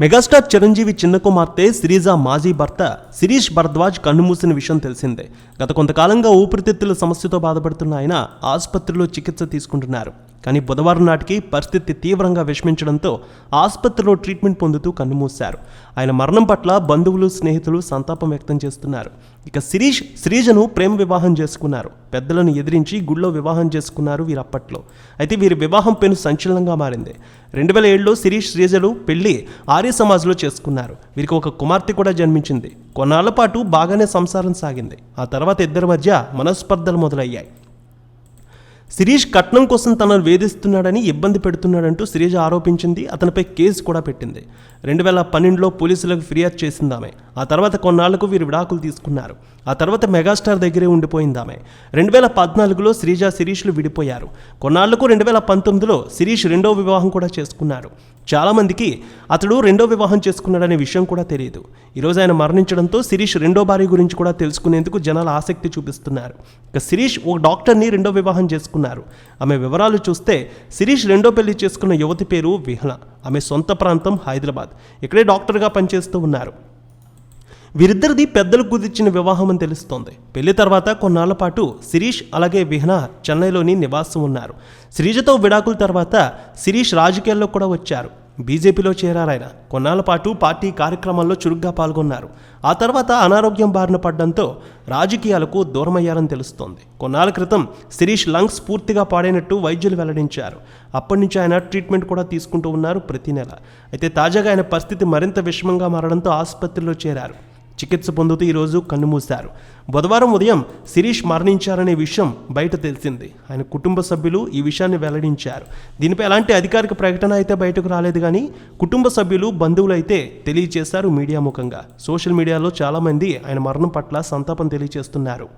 Megastar Chiranjeevi చిన్న కుమార్తె సిరీజ మాజీ భర్త శిరీష్ భరద్వాజ్ కన్నుమూసిన విషయం తెలిసిందే. గత కొంతకాలంగా ఊపిరితిత్తుల సమస్యతో బాధపడుతున్న ఆయన ఆసుపత్రిలో చికిత్స తీసుకుంటున్నారు. కానీ బుధవారం నాటికి పరిస్థితి తీవ్రంగా విషమించడంతో ఆసుపత్రిలో ట్రీట్మెంట్ పొందుతూ కన్నుమూశారు. ఆయన మరణం పట్ల బంధువులు స్నేహితులు సంతాపం వ్యక్తం చేస్తున్నారు. ఇక శిరీష్ శ్రీజను ప్రేమ వివాహం చేసుకున్నారు. పెద్దలను ఎదిరించి గుళ్ళో వివాహం చేసుకున్నారు వీరప్పట్లో. అయితే వీరి వివాహం పెను సంచలనంగా మారింది. రెండు వేల ఏడులో శిరీష్ శ్రీజలు పెళ్ళి ఆర్య సమాజ్లో చేసుకున్నారు. వీరికి ఒక కుమార్తె కూడా జన్మించింది. కొన్నాళ్ళ పాటు బాగానే సంసారం సాగింది. ఆ తర్వాత ఇద్దరి మధ్య మనస్పర్ధలు మొదలయ్యాయి. శిరీష్ కట్నం కోసం తనను వేధిస్తున్నాడని ఇబ్బంది పెడుతున్నాడంటూ శిరీష ఆరోపించింది. అతనిపై కేసు కూడా పెట్టింది. రెండు వేల పన్నెండులో పోలీసులకు ఫిర్యాదు చేసిందామె ఆ తర్వాత కొన్నాళ్ళకు వీరు విడాకులు తీసుకున్నారు. ఆ తర్వాత మెగాస్టార్ దగ్గరే ఉండిపోయింది ఆమె. రెండు వేల పద్నాలుగులో శ్రీజ శిరీష్లు విడిపోయారు. కొన్నాళ్ళకు రెండు వేల పంతొమ్మిదిలో శిరీష్ రెండో వివాహం కూడా చేసుకున్నారు. చాలామందికి అతడు రెండో వివాహం చేసుకున్నాడనే విషయం కూడా తెలియదు. ఈరోజు ఆయన మరణించడంతో శిరీష్ రెండో భార్య గురించి కూడా తెలుసుకునేందుకు జనాలు ఆసక్తి చూపిస్తున్నారు. ఇక శిరీష్ ఓ డాక్టర్ని రెండో వివాహం చేసుకున్నారు. ఆమె వివరాలు చూస్తే శిరీష్ రెండో పెళ్ళి చేసుకున్న యువతి పేరు విహ్న ఆమె సొంత ప్రాంతం హైదరాబాద్. ఇక్కడే డాక్టర్గా పనిచేస్తూ ఉన్నారు. వీరిద్దరిది పెద్దలు కుదిర్చిన వివాహం అని తెలుస్తోంది. పెళ్ళి తర్వాత కొన్నాళ్ళ పాటు శిరీష్ అలాగే విహ్న చెన్నైలోని నివాసం ఉన్నారు. శ్రీజతో విడాకుల తర్వాత శిరీష్ రాజకీయాల్లో కూడా వచ్చారు. బీజేపీలో చేరారాయన కొన్నాళ్ళ పాటు పార్టీ కార్యక్రమాల్లో చురుగ్గా పాల్గొన్నారు. ఆ తర్వాత అనారోగ్యం బారిన పడడంతో రాజకీయాలకు దూరమయ్యారని తెలుస్తోంది. కొన్నాళ్ళ క్రితం శిరీష్ లంగ్స్ పూర్తిగా పాడైనట్టు వైద్యులు వెల్లడించారు. అప్పటి నుంచి ఆయన ట్రీట్మెంట్ కూడా తీసుకుంటూ ఉన్నారు ప్రతి నెల. అయితే తాజాగా ఆయన పరిస్థితి మరింత విషమంగా మారడంతో ఆసుపత్రిలో చేరారు. చికిత్స పొందుతూ ఈరోజు కన్నుమూశారు బుధవారం ఉదయం శిరీష్ మరణించారనే విషయం బయట తెలిసింది. ఆయన కుటుంబ సభ్యులు ఈ విషయాన్ని వెల్లడించారు. దీనిపై ఎలాంటి అధికారిక ప్రకటన అయితే బయటకు రాలేదు కానీ కుటుంబ సభ్యులు బంధువులు అయితే తెలియజేశారు మీడియా ముఖంగా. సోషల్ మీడియాలో చాలామంది ఆయన మరణం పట్ల సంతాపం తెలియజేస్తున్నారు.